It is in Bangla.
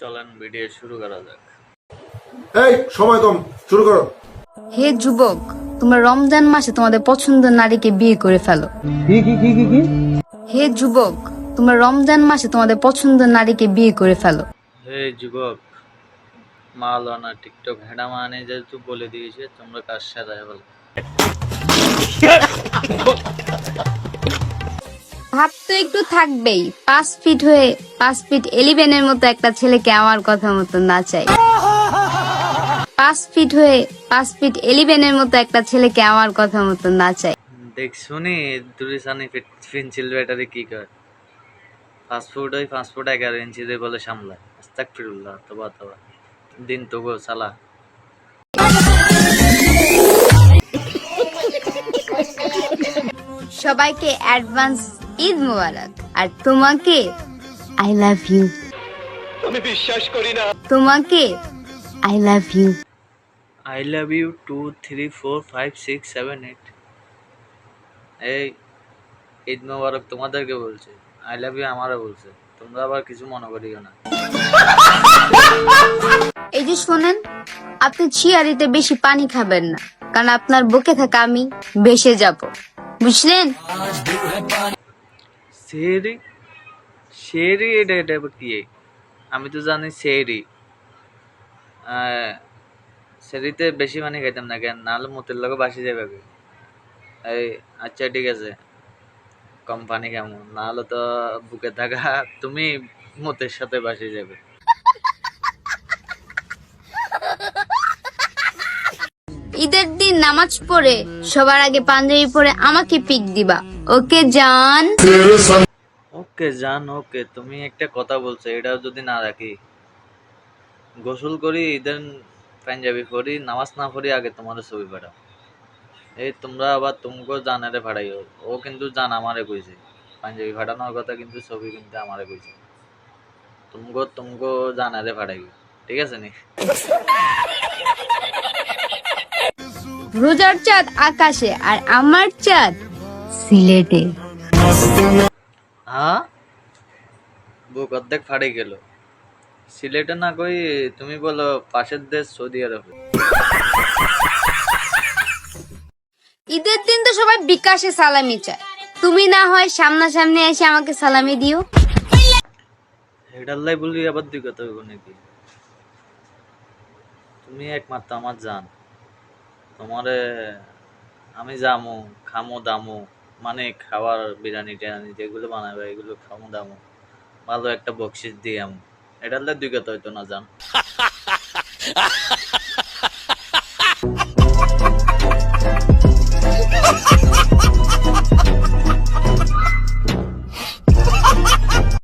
চলেন ভিডিও শুরু করা যাক। এই সময় কম শুরু করো। হে যুবক তোমরা রমজান মাসে তোমাদের পছন্দের নারীকে বিয়ে করে ফেলো। হে যুবক তোমরা রমজান মাসে তোমাদের পছন্দের নারীকে বিয়ে করে ফেলো। হে যুবক টিকটক হেডা মানে যেহেতু বলে দিয়েছে তোমরা কাজ সাজায় বলো? ভাব তো একটু থাকবেই। পাঁচ ফিট হয়ে পাঁচ ফিট এলিভেনের মতো একটা ছেলেকে আমার কথা মতো না চাই। পাঁচ ফিট হয়ে পাঁচ ফিট এলিভেনের মতো একটা ছেলেকে আমার কথা মতো না চাই। দেখ শুনি দুরিসানি পেন্সিল ব্যাটারি কি কয়? ফাস্টফুড ওই ফাস্টফুড এগারো ইঞ্চি দিয়ে বলে সামলায়। আস্তাক ফিরুল্লাহ তবা তবা। দিন তো গো সালা সবাইকে অ্যাডভান্স ঈদ মোবারক। আর তোমাকে আই লাভ ইউ আমি বিশ্বাস করি না। তোমাকে I love you I love you two three four five six seven eight এই ঈদ মোবারক তোমাদেরকে বলছে। আই লাভ ইউ আমারও বলছে। তোমরা আবার কিছু মনে করিও না। এই যে শোনেন আপনি ছিয়ারিতে বেশি পানি খাবেন না। কারণ আপনার বুকে থাকা আমি বেসে যাব। বুঝলেন? শেরি শেরি এটা এটা আবার কি? আমি তো জানি শেরি শেরিতে বেশি মানে খাইতাম না কেন? নাহলে মুতের লোক বাসি যাবে। এই আচ্ছা ঠিক আছে। কম পানি নাহলে তো বুকে থাকা তুমি মুতের সাথে বাসি যাবে ঈদের দিন নামাজ পড়ে সবার আগে পাঞ্জাবি পরে আমাকে পিক দিবা। ওকে জান। ওকে জান ওকে তুমি একটা কথা বলছো এটা যদি না রাখি। গোসল করি ঈদের পাঞ্জাবি পরি নামাজ না পড়ি আগে তোমার ছবি পাঠাও। এই তোমরা আবার তুমকো জানারে ভাড়াইও ও কিন্তু জান আমারে কইছে। পাঞ্জাবি ফাটানোর কথা কিন্তু ছবি কিন্তু আমারে কইছে। তুমকো তুমকো জানারে ভাড়াইও ঠিক আছে নি? রোজার চাঁদ আকাশে আর আমার চাঁদ সিলেটে। হ্যাঁ বুক অর্ধেক ফাড়ে গেল। সিলেটে না কই তুমি বলো পাশের দেশ সৌদি আরবে। ঈদের দিন তো সবাই বিকাশে সালামি চায়। তুমি না হয় সামনাসামনি এসে আমাকে সালামি দিও। হেডাল্লাই বলবি আবার দুই কথা হইব নাকি? তুমি একমাত্র আমার জান। তোমারে আমি যামো খামো দামু। মানে খাবার বিরিয়ানি টিরানি যেগুলো বানাবে, এগুলো খামু দামু ভালো একটা বকশিস দিয়ে আমু এটাল্লাই দুই কথা হইতো না, জান।